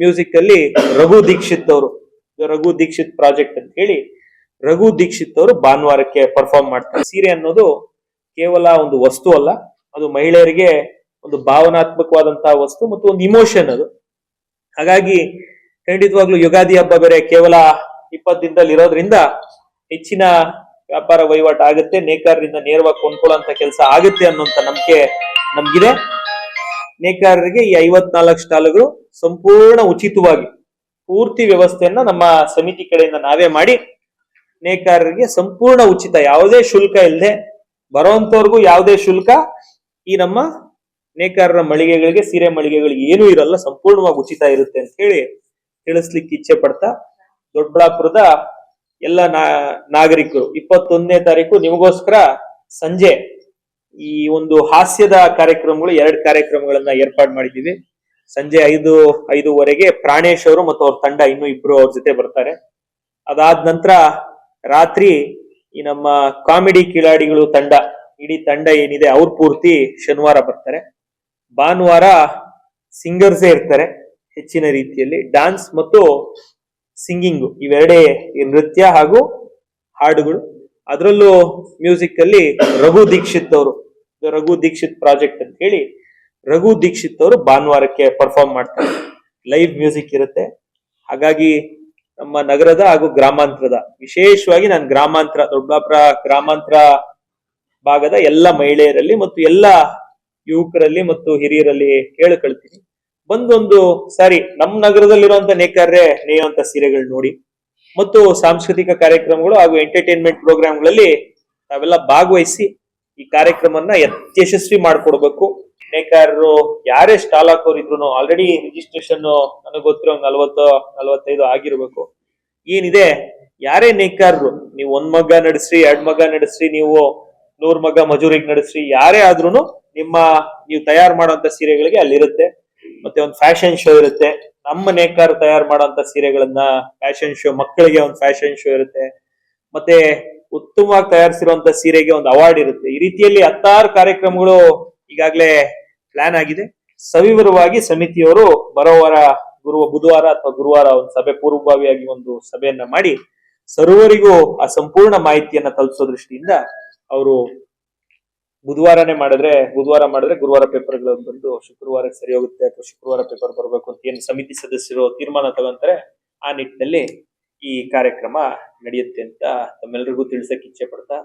Music ಅಲ್ಲಿ ರಘು ದೀಕ್ಷಿತ್ ಅವರು, Raghu Dixit project ಅಂತ ಹೇಳಿ, ರಘು ದೀಕ್ಷಿತ್ ಅವರು ಭಾನುವಾರಕ್ಕೆ ಪರ್ಫಾರ್ಮ್ ಮಾಡ್ತಾರೆ. ಸೀರೆ ಅನ್ನೋದು ಕೇವಲ ಒಂದು ವಸ್ತು ಅಲ್ಲ, ಅದು ಮಹಿಳೆಯರಿಗೆ ಒಂದು ಭಾವನಾತ್ಮಕವಾದಂತಹ ವಸ್ತು ಮತ್ತು ಒಂದು ಇಮೋಷನ್ ಅದು. ಹಾಗಾಗಿ ಖಂಡಿತವಾಗ್ಲೂ ಯುಗಾದಿ ಹಬ್ಬ ಬೇರೆ ಕೇವಲ ಇಪ್ಪತ್ತು ದಿನದಲ್ಲಿ ಇರೋದ್ರಿಂದ ಹೆಚ್ಚಿನ ವ್ಯಾಪಾರ ವಹಿವಾಟು ಆಗುತ್ತೆ, ನೇಕಾರರಿಂದ ನೇರವಾಗಿ ಕೊಂಡ್ಕೊಳ್ಳೋ ಕೆಲಸ ಆಗುತ್ತೆ ಅನ್ನೋಂತ ನಂಬಿಕೆ ನಮ್ಗಿದೆ. ನೇಕಾರರಿಗೆ ಈ ಐವತ್ನಾಲ್ಕು ಸ್ಟಾಲ್ಗಳು ಸಂಪೂರ್ಣ ಉಚಿತವಾಗಿ ಪೂರ್ತಿ ವ್ಯವಸ್ಥೆಯನ್ನ ನಮ್ಮ ಸಮಿತಿ ಕಡೆಯಿಂದ ನಾವೇ ಮಾಡಿ ನೇಕಾರರಿಗೆ ಸಂಪೂರ್ಣ ಉಚಿತ, ಯಾವುದೇ ಶುಲ್ಕ ಇಲ್ಲದೆ ಬರುವಂತವ್ರಿಗೂ ಯಾವುದೇ ಶುಲ್ಕ ಈ ನಮ್ಮ ನೇಕಾರರ ಮಳಿಗೆಗಳಿಗೆ, ಸೀರೆ ಮಳಿಗೆಗಳಿಗೆ ಏನೂ ಇರಲ್ಲ, ಸಂಪೂರ್ಣವಾಗಿ ಉಚಿತ ಇರುತ್ತೆ ಅಂತ ಹೇಳಿ ತಿಳಿಸ್ಲಿಕ್ಕೆ ಇಚ್ಛೆ ಪಡ್ತಾ ದೊಡ್ಡಬಳ್ಳಾಪುರದ ಎಲ್ಲ ನಾಗರಿಕರು, ಇಪ್ಪತ್ತೊಂದನೇ ತಾರೀಕು ನಿಮಗೋಸ್ಕರ ಸಂಜೆ ಈ ಒಂದು ಹಾಸ್ಯದ ಕಾರ್ಯಕ್ರಮಗಳು ಎರಡು ಕಾರ್ಯಕ್ರಮಗಳನ್ನ ಏರ್ಪಾಡು ಮಾಡಿದ್ದೀವಿ. ಸಂಜೆ ಐದು, ಐದುವರೆಗೆ ಪ್ರಾಣೇಶ್ ಅವರು ಮತ್ತು ಅವ್ರ ತಂಡ ಇನ್ನೂ ಇಬ್ರು ಅವ್ರ ಜೊತೆ ಬರ್ತಾರೆ. ಅದಾದ ನಂತರ ರಾತ್ರಿ ಈ ನಮ್ಮ ಕಾಮಿಡಿ ಕಿಲಾಡಿಗಳು ತಂಡ, ಇಡೀ ತಂಡ ಏನಿದೆ, ಅವ್ರ ಪೂರ್ತಿ ಶನಿವಾರ ಬರ್ತಾರೆ. ಭಾನುವಾರ ಸಿಂಗರ್ಸೇ ಇರ್ತಾರೆ ಹೆಚ್ಚಿನ ರೀತಿಯಲ್ಲಿ. ಡಾನ್ಸ್ ಮತ್ತು ಸಿಂಗಿಂಗು ಇವೆರಡೇ ನೃತ್ಯ ಹಾಗೂ ಹಾಡುಗಳು. ಅದರಲ್ಲೂ ಮ್ಯೂಸಿಕ್ ಅಲ್ಲಿ ರಘು ದೀಕ್ಷಿತ್ ಅವರು ರಘು ದೀಕ್ಷಿತ್ ಪ್ರಾಜೆಕ್ಟ್ ಅಂತ ಹೇಳಿ, ರಘು ದೀಕ್ಷಿತ್ ಅವರು ಭಾನುವಾರಕ್ಕೆ ಪರ್ಫಾರ್ಮ್ ಮಾಡ್ತಾರೆ. ಲೈವ್ ಮ್ಯೂಸಿಕ್ ಇರುತ್ತೆ. ಹಾಗಾಗಿ ನಮ್ಮ ನಗರದ ಹಾಗೂ ಗ್ರಾಮಾಂತರದ, ವಿಶೇಷವಾಗಿ ನಾನು ಗ್ರಾಮಾಂತರ ದೊಡ್ಡಾಪುರ ಗ್ರಾಮಾಂತರ ಭಾಗದ ಎಲ್ಲ ಮಹಿಳೆಯರಲ್ಲಿ ಮತ್ತು ಎಲ್ಲ ಯುವಕರಲ್ಲಿ ಮತ್ತು ಹಿರಿಯರಲ್ಲಿ ಕೇಳಿಕೊಳ್ತೀನಿ. ಬಂದೊಂದು ಸಾರಿ ನಮ್ಮ ನಗರದಲ್ಲಿರುವಂತ ನೇಕಾರ್ರೆ ನೇಯುವಂತ ಸೀರೆಗಳು ನೋಡಿ. ಮತ್ತು ಸಾಂಸ್ಕೃತಿಕ ಕಾರ್ಯಕ್ರಮಗಳು ಹಾಗೂ ಎಂಟರ್ಟೈನ್ಮೆಂಟ್ ಪ್ರೋಗ್ರಾಮ್ಗಳಲ್ಲಿ ತಾವೆಲ್ಲ ಭಾಗವಹಿಸಿ ಈ ಕಾರ್ಯಕ್ರಮವನ್ನ ಯಶಸ್ವಿ ಮಾಡ್ಕೊಡ್ಬೇಕು. ನೇಕಾರರು ಯಾರೇ ಸ್ಟಾಲ್ ಹಾಕೋರಿದ್ರು ಆಲ್ರೆಡಿ ರಿಜಿಸ್ಟ್ರೇಷನ್ ನನಗೆ ಗೊತ್ತಿರೋ ನಲ್ವತ್ತು, ನಲ್ವತ್ತೈದು ಆಗಿರ್ಬೇಕು. ಏನಿದೆ? ಯಾರೇ ನೇಕಾರರು, ನೀವು ಒಂದ್ ಮಗ ನಡೆಸ್ರಿ, ಎರಡ್ ಮಗ ನಡೆಸ್ರಿ, ನೀವು ನೂರ್ ಮಗ ಮಜೂರಿಗೆ ನಡೆಸ್ರಿ, ಯಾರೇ ಆದ್ರೂ ನಿಮ್ಮ, ನೀವು ತಯಾರು ಮಾಡುವಂತ ಸೀರೆಗಳಿಗೆ ಅಲ್ಲಿರುತ್ತೆ. ಮತ್ತೆ ಒಂದು ಫ್ಯಾಷನ್ ಶೋ ಇರುತ್ತೆ. ನಮ್ಮ ನೇಕಾರ ತಯಾರು ಮಾಡುವಂತ ಸೀರೆಗಳನ್ನ ಫ್ಯಾಷನ್ ಶೋ ಮಕ್ಕಳಿಗೆ ಒಂದು ಫ್ಯಾಷನ್ ಶೋ ಇರುತ್ತೆ. ಮತ್ತೆ ಉತ್ತಮವಾಗಿ ತಯಾರಿಸಿರುವಂತ ಸೀರೆಗೆ ಒಂದು ಅವಾರ್ಡ್ ಇರುತ್ತೆ. ಈ ರೀತಿಯಲ್ಲಿ ಹತ್ತಾರು ಕಾರ್ಯಕ್ರಮಗಳು ಈಗಾಗಲೇ ಪ್ಲಾನ್ ಆಗಿದೆ. ಸವಿವರವಾಗಿ ಸಮಿತಿಯವರು ಬರೋವಾರ ಗುರುವ, ಬುಧವಾರ ಅಥವಾ ಗುರುವಾರ ಒಂದು ಸಭೆ, ಪೂರ್ವಭಾವಿಯಾಗಿ ಒಂದು ಸಭೆಯನ್ನ ಮಾಡಿ ಸರ್ವರಿಗೂ ಆ ಸಂಪೂರ್ಣ ಮಾಹಿತಿಯನ್ನ ತಲುಪಿಸೋ ದೃಷ್ಟಿಯಿಂದ ಅವರು ಬುಧವಾರನೇ ಮಾಡಿದ್ರೆ, ಬುಧವಾರ ಮಾಡಿದ್ರೆ ಗುರುವಾರ ಪೇಪರ್ಗಳು ಬಂದು ಶುಕ್ರವಾರ ಸರಿ ಹೋಗುತ್ತೆ ಅಥವಾ ಶುಕ್ರವಾರ ಪೇಪರ್ ಬರಬೇಕು ಅಂತ ಏನು ಸಮಿತಿ ಸದಸ್ಯರು ತೀರ್ಮಾನ ತಗೊಂತಾರೆ, ಆ ನಿಟ್ಟಿನಲ್ಲಿ ಈ ಕಾರ್ಯಕ್ರಮ ನಡೆಯುತ್ತೆ ಅಂತ ತಮ್ಮೆಲ್ಲರಿಗೂ ತಿಳಿಸಕ್ಕೆ ಇಚ್ಛೆ ಪಡ್ತಾ